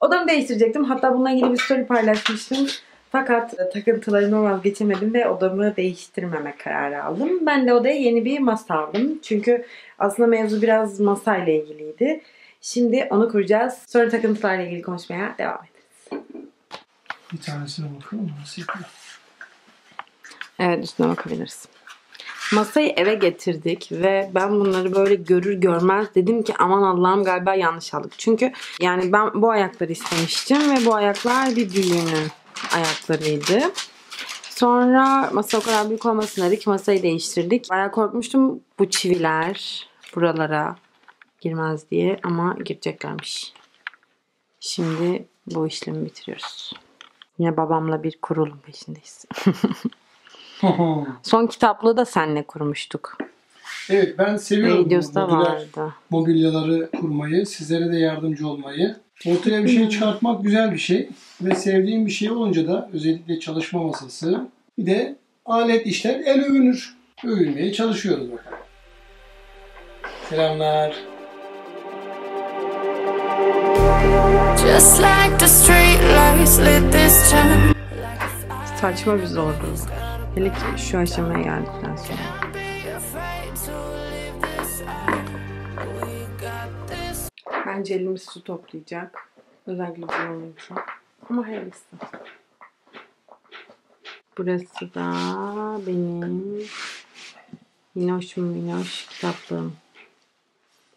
Odamı değiştirecektim. Hatta bununla ilgili bir story paylaşmıştım. Fakat e, takıntılarımı vazgeçemedim ve odamı değiştirmeme kararı aldım. Ben de odaya yeni bir masa aldım. Çünkü aslında mevzu biraz masayla ilgiliydi. Şimdi onu kuracağız. Sonra takıntılarla ilgili konuşmaya devam ederiz. Bir tanesine bakalım nasıl yapıyor. Evet üstüne bakabiliriz. Masayı eve getirdik ve ben bunları böyle görür görmez dedim ki aman Allah'ım galiba yanlış aldık. Çünkü yani ben bu ayakları istemiştim ve bu ayaklar bir büyüğünün ayaklarıydı. Sonra masa o kadar büyük olmasın dedik. Masayı değiştirdik. Bayağı korkmuştum bu çiviler buralara girmez diye ama gireceklermiş. Şimdi bu işlemi bitiriyoruz. Yine babamla bir kurulum peşindeyiz. Son kitaplığı da senle kurmuştuk. evet ben seviyorum bu Videosu modüler vardı. mobilyaları kurmayı, sizlere de yardımcı olmayı. Ortaya bir şey çıkartmak güzel bir şey ve sevdiğim bir şey olunca da özellikle çalışma masası bir de alet işler el övünür. Övünmeye çalışıyoruz bakalım. Selamlar. Just like the street lights lit this town. Saçma bir zorluğu. Ki şu aşamaya geldikten sonra. Bence elimiz su toplayacak. Özellikle bu olursa. Ama hayırlısı. Burası da benim Minoş mu Minoş kitaplığım.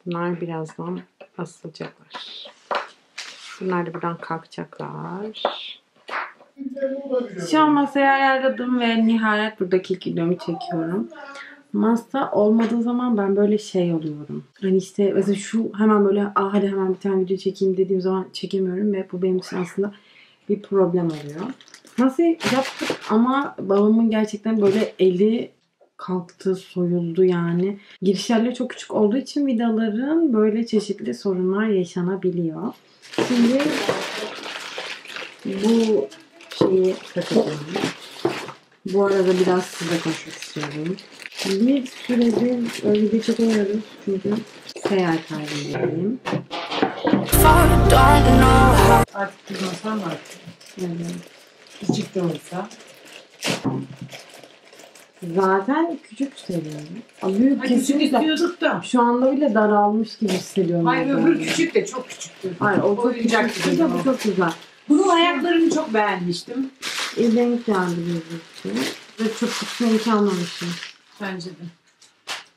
Bunlar birazdan asılacaklar. Bunlar da buradan kalkacaklar. Şu an masayı ayarladım ve nihayet buradaki ilk videomu çekiyorum. Masa olmadığı zaman ben böyle şey oluyorum. Hani işte mesela şu hemen böyle ah hadi hemen bir tane video çekeyim dediğim zaman çekemiyorum ve bu benim için aslında bir problem oluyor. Masayı yaptık ama babamın gerçekten böyle eli kalktı, soyuldu yani. Giriş yerleri çok küçük olduğu için vidaların böyle çeşitli sorunlar yaşanabiliyor. Şimdi bu şeyi takacağım. Bu arada biraz size konuşmak istiyorum. Bir süredir öyle bir çok oynuyoruz çünkü seyahat halindeyim. Artık bir masam var. Evet. Küçük de olsa. Zaten küçük seviyorum. Ama büyük Ha, küçük kesinlikle istiyorduk da. şu anda bile daralmış gibi hissediyorum. Hayır ben. öbür küçük de çok küçüktü. Hayır o çok Oyuncak küçük gibi de bu o. çok güzel. Bunun ayaklarını çok beğenmiştim. İyi denk geldi için. Ve çok kutusunki almamışım. Bence de.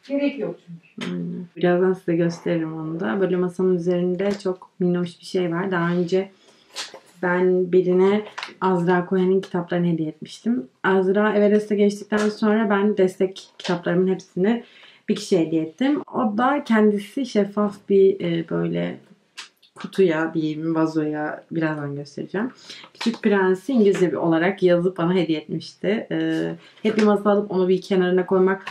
Gerek yok çünkü. Aynen. Birazdan size gösteririm onu da. Böyle masanın üzerinde çok minnoş bir şey var. Daha önce ben birine Azra Cohen'in kitaplarını hediye etmiştim. Azra Everest'e geçtikten sonra ben destek kitaplarımın hepsini bir kişiye hediye ettim. O da kendisi şeffaf bir e, böyle kutuya diyeyim vazoya birazdan göstereceğim. Küçük Prens'i İngilizce bir olarak yazıp bana hediye etmişti. E, hep bir masa alıp onu bir kenarına koymak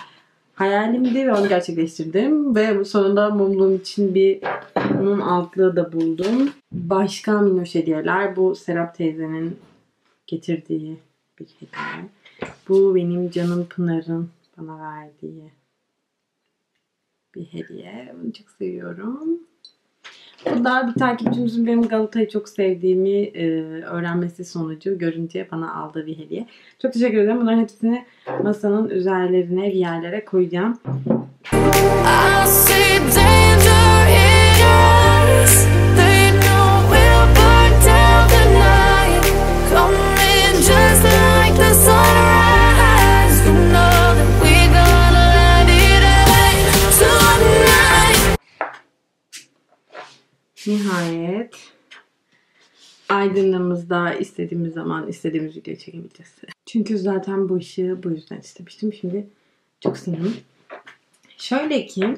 hayalimdi ve onu gerçekleştirdim. Ve sonunda mumluğum için bir mum altlığı da buldum. Başka minnoş hediyeler. Bu Serap teyzenin getirdiği bir hediye. Bu benim canım Pınar'ın bana verdiği bir hediye. Bunu çok seviyorum. Bu da bir takipçimizin benim Galata'yı çok sevdiğimi e, öğrenmesi sonucu görünce bana aldığı bir hediye. Çok teşekkür ederim. Bunların hepsini masanın üzerlerine bir yerlere koyacağım. I see Nihayet aydınlığımızda istediğimiz zaman istediğimiz videoyu çekebileceğiz. Çünkü zaten bu işi bu yüzden istemiştim. Şimdi çok sinirliyim. Şöyle ki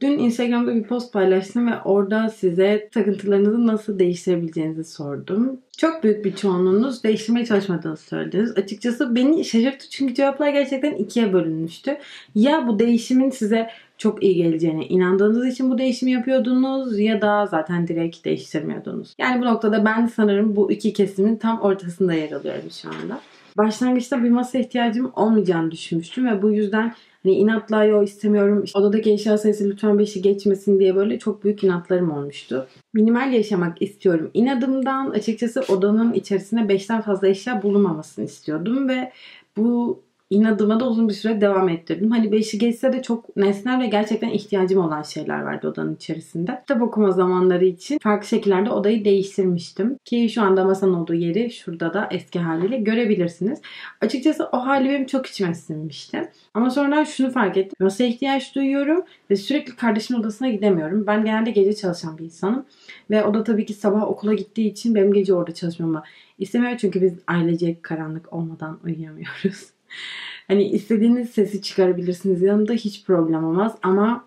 dün Instagram'da bir post paylaştım ve orada size takıntılarınızı nasıl değiştirebileceğinizi sordum. Çok büyük bir çoğunluğunuz değiştirmeye çalışmadığınızı söylediniz. Açıkçası beni şaşırttı çünkü cevaplar gerçekten ikiye bölünmüştü. Ya bu değişimin size çok iyi geleceğine inandığınız için bu değişimi yapıyordunuz ya da zaten direkt değiştirmiyordunuz. Yani bu noktada ben sanırım bu iki kesimin tam ortasında yer alıyorum şu anda. Başlangıçta bir masa ihtiyacım olmayacağını düşünmüştüm ve bu yüzden Hani inatla yo istemiyorum. işte odadaki eşya sayısı lütfen 5'i geçmesin diye böyle çok büyük inatlarım olmuştu. Minimal yaşamak istiyorum. İnadımdan açıkçası odanın içerisinde 5'ten fazla eşya bulunmamasını istiyordum ve bu inadıma da uzun bir süre devam ettirdim. Hani beşi geçse de çok nesnel ve gerçekten ihtiyacım olan şeyler vardı odanın içerisinde. Kitap okuma zamanları için farklı şekillerde odayı değiştirmiştim. Ki şu anda masanın olduğu yeri şurada da eski haliyle görebilirsiniz. Açıkçası o hali benim çok içime sinmişti. Ama sonra şunu fark ettim. Masaya ihtiyaç duyuyorum ve sürekli kardeşimin odasına gidemiyorum. Ben genelde gece çalışan bir insanım. Ve o da tabii ki sabah okula gittiği için benim gece orada çalışmamı istemiyor. Çünkü biz ailece karanlık olmadan uyuyamıyoruz. Hani istediğiniz sesi çıkarabilirsiniz. Yanında hiç problem olmaz ama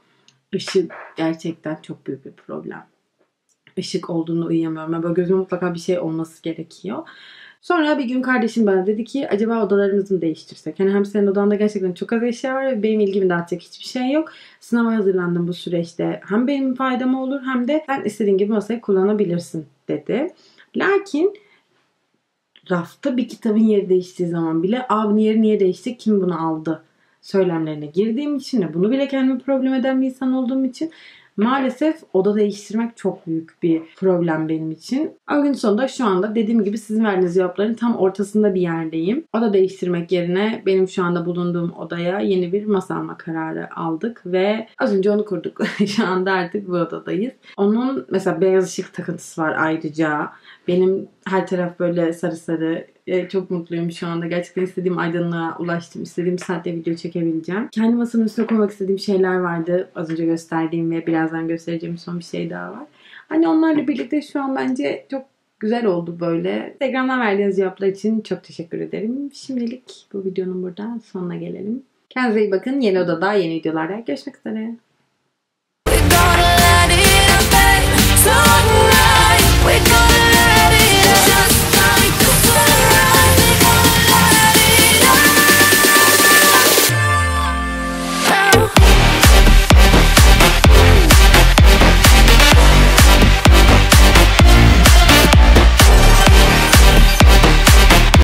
ışık gerçekten çok büyük bir problem. Işık olduğunda uyuyamıyorum. Yani böyle gözüme mutlaka bir şey olması gerekiyor. Sonra bir gün kardeşim bana dedi ki acaba odalarımızı mı değiştirsek? Yani hem senin odanda gerçekten çok az eşya var ve benim ilgimi dağıtacak hiçbir şey yok. Sınava hazırlandım bu süreçte. Hem benim faydama olur hem de sen istediğin gibi masayı kullanabilirsin dedi. Lakin rafta bir kitabın yeri değiştiği zaman bile abi yeri niye değişti? Kim bunu aldı? söylemlerine girdiğim için de bunu bile kendime problem eden bir insan olduğum için maalesef oda değiştirmek çok büyük bir problem benim için. Ama gün sonunda şu anda dediğim gibi sizin verdiğiniz cevapların tam ortasında bir yerdeyim. Oda değiştirmek yerine benim şu anda bulunduğum odaya yeni bir masa alma kararı aldık ve az önce onu kurduk. şu anda artık bu odadayız. Onun mesela beyaz ışık takıntısı var ayrıca. Benim her taraf böyle sarı sarı. E, çok mutluyum şu anda. Gerçekten istediğim aydınlığa ulaştım. İstediğim saatte video çekebileceğim. Kendi masamın üstüne koymak istediğim şeyler vardı. Az önce gösterdiğim ve birazdan göstereceğim son bir şey daha var. Hani onlarla birlikte şu an bence çok güzel oldu böyle. Instagram'dan verdiğiniz cevaplar için çok teşekkür ederim. Şimdilik bu videonun burada sonuna gelelim. Kendinize iyi bakın. Yeni odada yeni videolarda görüşmek üzere. We're gonna